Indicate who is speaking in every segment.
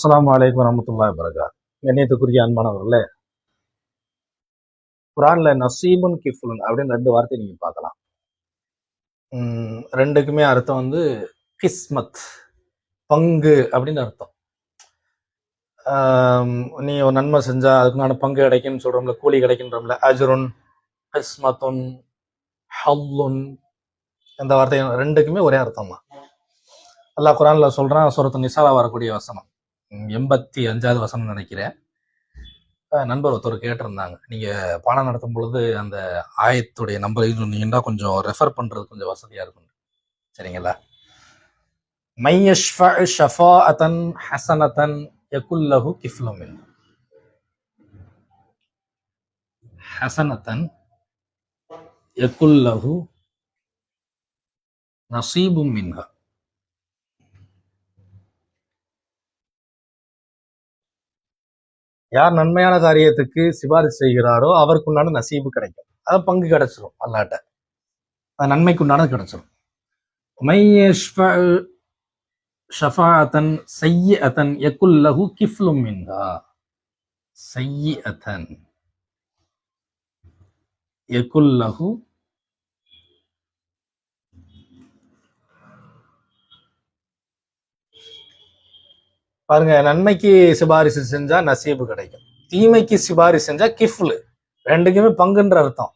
Speaker 1: அஸ்லாம் வலைக்கம் வரமத்துல்லா வரகாத் கண்ணியத்துக்குரிய அன்பானவர்களே குரான்ல நசீபுன் கிஃபுலன் அப்படின்னு ரெண்டு வார்த்தை நீங்க பார்க்கலாம். உம் ரெண்டுக்குமே அர்த்தம் வந்து கிஸ்மத் பங்கு அப்படின்னு அர்த்தம். நீ ஒரு நன்மை செஞ்சா அதுக்குண்டான பங்கு கிடைக்கும்னு சொல்றோம்ல கூலி கிடைக்குன்றோம்ல அஜருன் கிஸ்மத்துன் ஹல்லுன் இந்த வார்த்தை ரெண்டுக்குமே ஒரே அர்த்தம் தான் அல்லாஹ் குரான்ல சொல்றான் சூரத்து நிசாலா வரக்கூடிய வசனம். எண்பத்தி அஞ்சாவது வசனம் நினைக்கிறேன். நண்பர் ஒருத்தர் கேட்டிருந்தாங்க. நீங்க பாடம் நடத்தும் பொழுது அந்த ஆயத்துடைய நம்பர் சொன்னீங்கன்னா கொஞ்சம் ரெஃபர் பண்றது கொஞ்சம் வசதியா இருக்கும். சரிங்களா? மையஷ்ஃப ஷஃபாஅத்தன் ஹசனத்தன் யகுல்லஹு கிஃப்லும் மின். ஹசனத்தன் யகுல்லஹு நசீபும் மின்ஹா. யார் நன்மையான காரியத்துக்கு சிபாரிசு செய்கிறாரோ அவருக்குண்டான நசீபு கிடைக்கும். அதை பங்கு கிடைச்சிடும் அல்லாட்ட. அது நன்மைக்குண்டானது கிடைச்சிரும். மையஷ்ஃப ஷஃபாஅத்தன் சய்யிஅத்தன் யகுல்லஹு கிஃப்லும் மின்ஹா. சய்யிஅத்தன் யகுல்லஹு பாருங்க நன்மைக்கு சிபாரிசு செஞ்சா நசீபு கிடைக்கும். தீமைக்கு சிபாரிசு செஞ்சா கிஃப்லு. ரெண்டுக்குமே பங்குன்ற அர்த்தம்.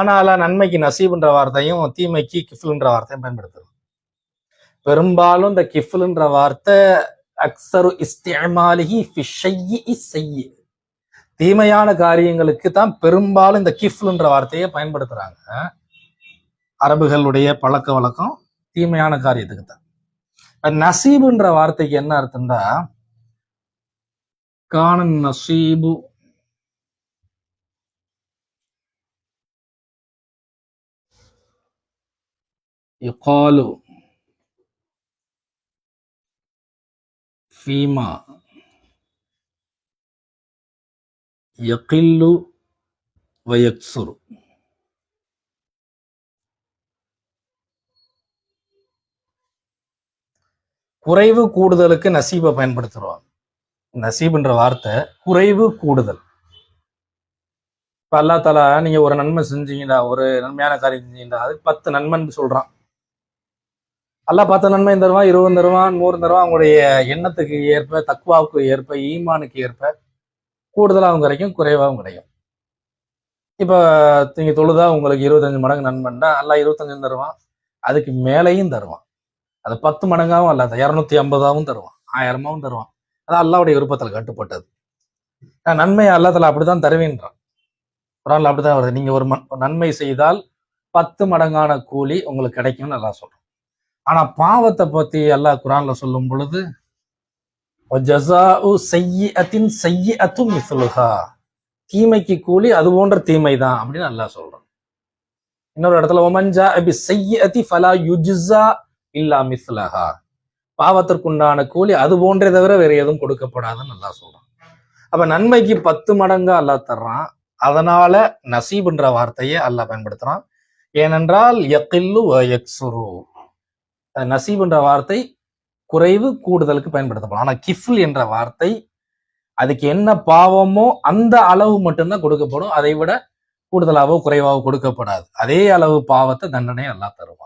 Speaker 1: ஆனால் நன்மைக்கு நசீபுன்ற வார்த்தையும் தீமைக்கு கிஃப்லுன்ற வார்த்தையும் பயன்படுத்துறோம். பெரும்பாலும் இந்த கிஃப்லுன்ற வார்த்தை அக்சரு இஸ்தேமாலிகி ஃபி செய்யி தீமையான காரியங்களுக்கு தான் பெரும்பாலும் இந்த கிஃப்லுன்ற வார்த்தையை பயன்படுத்துறாங்க. அரபுகளுடைய பழக்க வழக்கம் தீமையான காரியத்துக்கு தான். நசீபுன்ற வார்த்தைக்கு என்ன அர்த்தம்டா? காண நசீபு. யுகாலு. ஃபீமா. யகில்லு. வயக்சுரு. குறைவு கூடுதலுக்கு நசீபை பயன்படுத்துறோம். நசீப்ன்ற வார்த்தை குறைவு கூடுதல். இப்ப அல்லா தாலா நீங்க ஒரு நன்மை செஞ்சீங்கடா ஒரு நன்மையான காரியம் செஞ்சீங்கடா அது பத்து நன்மைன்னு சொல்றான். அல்லா பத்து நன்மையும் தருவான் இருபது தருவான் நூறு தருவான் அவங்களுடைய எண்ணத்துக்கு ஏற்ப தக்குவாவுக்கு ஏற்ப ஈமானுக்கு ஏற்ப கூடுதலாகவும் கிடைக்கும் குறைவாகவும் கிடைக்கும். இப்ப நீங்கள் தொழுதா உங்களுக்கு இருபத்தஞ்சு மடங்கு நன்மைன்னா அல்லா இருபத்தஞ்சு தருவான் அதுக்கு மேலேயும் தருவான். அது பத்து மடங்காவும் அல்லாத இரநூத்தி ஐம்பதாவும் தருவான் ஆயிரமாவும் தருவான். அது அல்லாவுடைய விருப்பத்தில் கட்டுப்பட்டது. நான் நன்மை அல்லாத்துல அப்படிதான் தருவேன்றான். குரான்ல அப்படிதான் வருது. நீங்க ஒரு நன்மை செய்தால் பத்து மடங்கான கூலி உங்களுக்கு கிடைக்கும்னு நல்லா சொல்றோம் ஆனா பாவத்தை பத்தி அல்லாஹ் குரான்ல சொல்லும் பொழுது "வஜஸாஉ செய்ய சய்யிஅத்தும் மிஸ்லுஹா." தீமைக்கு கூலி அது போன்ற தீமை தான் அப்படின்னு நல்லா சொல்றேன். இன்னொரு இடத்துல ஒமஞ்சா அபி சய்யிஅத்தி ஃபலா யுஜ்ஸா இல்லா மிஸ்லஹா. பாவத்திற்குண்டான கூலி அது போன்றே தவிர வேற எதுவும் கொடுக்கப்படாதுன்னு நல்லா சொல்றான். அப்ப நன்மைக்கு பத்து மடங்கா அல்லாஹ் தர்றான். அதனால நசீப்ன்ற வார்த்தையை அல்லாஹ் பயன்படுத்துறான். ஏனென்றால் யகில்லு எக்ஸுரு நசீப்ன்ற வார்த்தை குறைவு கூடுதலுக்கு பயன்படுத்தப்படும். ஆனா கிஃபில் என்ற வார்த்தை அதுக்கு என்ன பாவமோ அந்த அளவு மட்டும்தான் கொடுக்கப்படும். அதை விட கூடுதலாகவோ குறைவாகவோ கொடுக்கப்படாது. அதே அளவு பாவத்தை தண்டனை அல்லாஹ் தருவான்.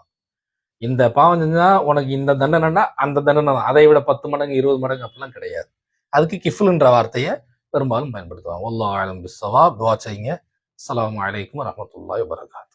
Speaker 1: இந்த பாவம் செஞ்சா உனக்கு இந்த தண்டனைனா அந்த தண்டனை தான். அதை விட பத்து மடங்கு இருபது மடங்கு அப்படிலாம் கிடையாது. அதுக்கு கிஃபுல்ன்ற வார்த்தையை பெரும்பாலும் பயன்படுத்துவாங்க ஒல்லா ஆலம் பிஸ்ஸவா துவா செய்யுங்க. அலாம் வலைக்கம் வரஹ்மத்துல்லாஹி வரகாத்